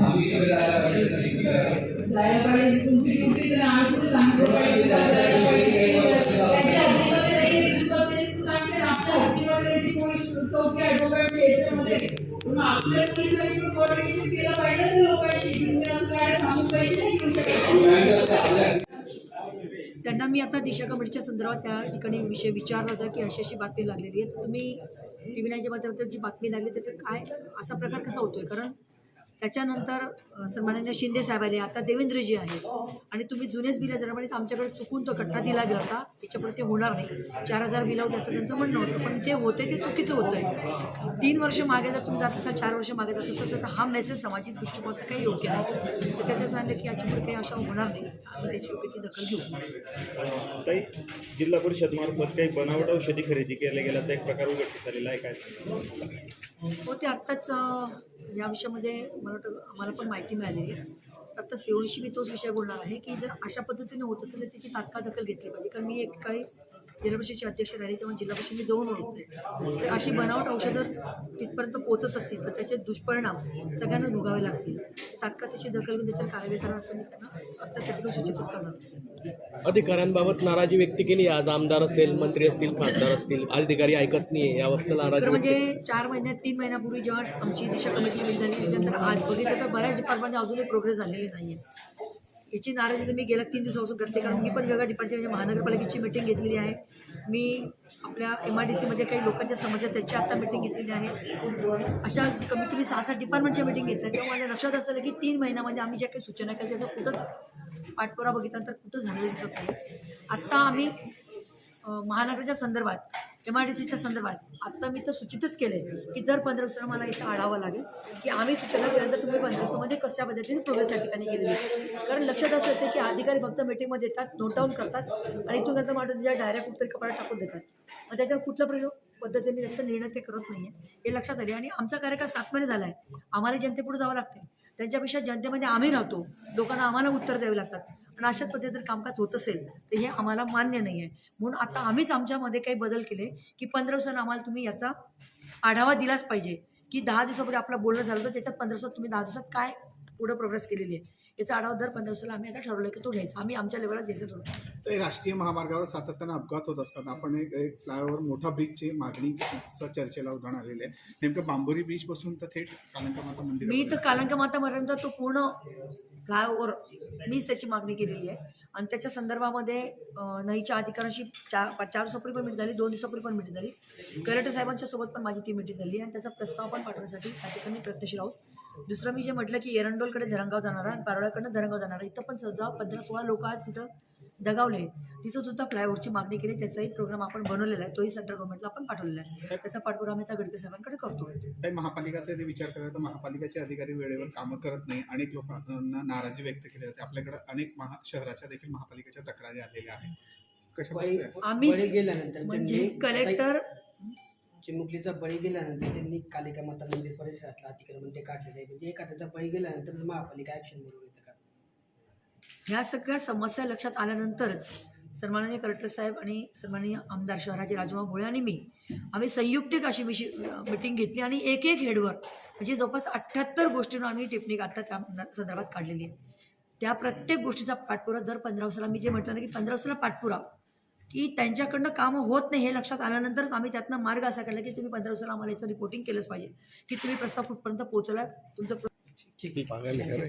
आम्ही जायला पाहिजे. जायला पाहिजे तुमची तर कुठे सांगतो? पाहिजे. पाहिजे. ना, आपल्या पोलिसांनी पण coordination केलं पाहिजे लोकांशी. असं नाही घेऊ शकत. त्यांना मी आता दिशा कमिटीच्या संदर्भात त्या ठिकाणी विषय विचारला होता की अशी अशी बातमी लागलेली आहे. तर तुम्ही टी व्ही नाईनच्या माध्यमातून जी बातमी लागली त्याचं काय असा प्रकार कसा होतोय? कारण त्याच्यानंतर सन्माननीय शिंदे साहेब आले आता देवेंद्रजी आहे आणि तुम्ही जुनेच बिल जरामध्ये आमच्याकडे चुकून तो कट्टा दिला गेला होता. त्याच्यापुढे ते होणार नाही. चार हजार बिल होते असं त्यांचं म्हणणं होतं. पण जे होते ते चुकीचं होतं तीन वर्ष मागे जर तुम्ही जात असाल चार वर्ष मागे जात असाल तर हा मेसेज सामाजिक दृष्टिकोन काही योग्य नाही. तर त्याचं सांगितलं की याच्यापुढे काही अशा होणार नाही. आम्ही त्याची योग्य ती दखल घेऊ. ताई जिल्हा परिषद मार्फत काही बनावट औषधी खरेदी केल्या गेल्याचा एक प्रकार उघडकीस आलेला आहे. काय हो ते आत्ताच या विषयामध्ये मला वाटतं आम्हाला पण माहिती मिळालेली आहे. आत्ता सेवनशी मी तोच विषय बोलणार आहे की जर अशा पद्धतीने होत असेल तर त्याची तात्काळ दखल घेतली पाहिजे. कारण मी एक काळी जिल्हा परिषदेचे अध्यक्ष राहिले तेव्हा जिल्हा परिषद मी जाऊन ओळखते तर अशी बनावट औषधं तिथपर्यंत पोहोचत असतील तर त्याचे दुष्परिणाम सगळ्यांना भोगावे लागतील. तात्काळ त्याची दखल घेऊन त्याच्यावर कारवाई करा असं मी त्यांना त्यातून सूचितच करणार अधिकाऱ्यांबाबत नाराजी व्यक्त केली. आज आमदार असेल मंत्री असतील खासदार असतील अधिकारी ऐकत नाही यावर नाराजी म्हणजे चार महिन्यात तीन महिन्यापूर्वी जेव्हा आमची दिशा कमिटीची मीटिंग झाली त्याच्यानंतर आज बघितलं तर बऱ्याच डिपार्टमेंटने अजूनही प्रोग्रेस झालेली नाही आहे याची नाराजी तर मी गेल्या तीन दिवसापासून करते कारण मी पण वेगळ्या डिपार्टमेंट म्हणजे महानगरपालिकेची मीटिंग घेतलेली आहे. मी आपल्या एम आय डी सीमध्ये काही लोकांच्या समस्या त्याची आता मीटिंग घेतलेली आहे. अशा कमीत कमी सहा सात डिपार्टमेंटच्या मीटिंग घेतल्या तेव्हा माझ्या लक्षात असलं की तीन महिन्यामध्ये आम्ही ज्या काही सूचना केल्या त्याचा कुठंच पाठपुरा बघितला तर कुठं झालेलं दिसत नाही. आत्ता आम्ही महानगराच्या संदर्भात एम आय डी सीच्या संदर्भात आत्ता मी तर सूचितच केलं आहे की दर पंधरा दिवसाला मला इथं आढावा लागेल की आम्ही सूचना केल्यानंतर तुम्ही पंधरा दिवसामध्ये कशा पद्धतीने प्रोग्रेस या ठिकाणी केलेली आहे. कारण लक्षात असं येतं की अधिकारी फक्त मीटिंगमध्ये येतात नोट डाऊन करतात आणि इथून नंतर माणूस त्याच्या डायरेक्ट कुठतरी कपडा टाकून देतात. मग त्याच्यावर कुठल्या प्रयोग पद्धतीने त्यांचा निर्णय ते करत नाही आहे हे लक्षात आले. आणि आमचा कार्यकाळ सात महिने झाला आहे आम्हाला जनतेपुढे जावं लागते त्यांच्यापेक्षा जनतेमध्ये आम्ही राहतो. लोकांना आम्हाला उत्तर द्यावी लागतात. आणि अशाच पद्धतीने कामकाज होत असेल तर हे आम्हाला मान्य नाही आहे म्हणून आता आम्हीच आमच्यामध्ये काही बदल केले की पंधरा दिवसांना आम्हाला तुम्ही याचा आढावा दिलाच पाहिजे की दहा दिवसापूर्वी आपलं बोलणं झालं तर त्याच्यात पंधरा दिवसात तुम्ही दहा दिवसात काय पुढं प्रोग्रेस केलेली आहे? याचा आढावा दर पंधरा दिवसाला आम्ही आता ठरवलं की तो घ्यायचा. आम्ही आमच्या लेवलला घ्यायचं ठरवलं ते राष्ट्रीय महामार्गावर सातत्यानं अपघात होत असतात. आपण एक एक फ्लायओव्हर मोठा ब्रिजची मागणी चर्चेला उदाहरण आलेलं आहे. नेमकं बांबोरी बीच पासून तर थेट कालंका माता मंदिर मी तर कालंका मातापर्यंत तो पूर्ण गावावर मीच त्याची मागणी केलेली आहे. आणि त्याच्या संदर्भामध्ये नईच्या अधिकाऱ्यांशी चार चार दिवसापूर्वी पण मीटिंग झाली दोन दिवसापूर्वी पण मीटिंग झाली. कलेक्टर साहेबांच्या सोबत पण माझी ती मीटिंग झाली आणि त्याचा प्रस्ताव पण पाठवण्यासाठी त्या ठिकाणी प्रत्यक्ष आहोत दुसरं मी जे म्हटलं की एरंडोलकडे धरणगाव जाणार आहे आणि पारोळ्याकडनं धरणगाव जाणार आहे. इथं पण सुद्धा पंधरा सोळा लोक आज तिथं दगावले तिथं सुद्धा फ्लायओव्हरची मागणी केली. त्याचाही प्रोग्राम आपण बनवलेला आहे. तोही सेंट्रल गव्हर्नमेंटला आपण पाठवलेला आहे. त्याचा पाठपुरावा आम्ही गडकरी साहेबांकडे करतो काही महापालिकाचा ते विचार केला तर महापालिकेचे अधिकारी वेळेवर कामं करत नाही. अनेक लोकांना नाराजी व्यक्त केली जाते. आपल्याकडे अनेक महा शहराच्या देखील महापालिकेच्या तक्रारी आलेल्या आहेत? आम्ही बळी गेल्यानंतर म्हणजे कलेक्टर चिमुकलीचा बळी गेल्यानंतर त्यांनी कालिका माता मंदिर परिसरातलं अतिक्रमण ते काढलेलं आहे. म्हणजे एखाद्याचा बळी गेल्यानंतर महापालिका ऍक्शन का ह्या सगळ्या समस्या लक्षात आल्यानंतरच सन्माननीय कलेक्टर साहेब आणि सन्माननीय आमदार शहराचे राजूभाऊ भोळे आणि मी आम्ही संयुक्तिक अशी विषय मिटिंग घेतली आणि एक एक हेडवर म्हणजे जवळपास अठ्ठ्याहत्तर गोष्टींवर आम्ही टिप्पणी आता त्या संदर्भात काढलेली आहे त्या प्रत्येक गोष्टीचा पाठपुरावा दर पंधरा दिवसाला मी जे म्हटलं ना की पंधरा दिवसाला पाठपुरावा की त्यांच्याकडनं कामं होत नाही हे लक्षात आल्यानंतरच आम्ही त्यातनं मार्ग असा काढला की तुम्ही पंधरा दिवसाला आम्हाला याचं रिपोर्टिंग केलंच पाहिजे की तुम्ही प्रस्ताव कुठपर्यंत पोहोचला तुमचं ठीक आहे.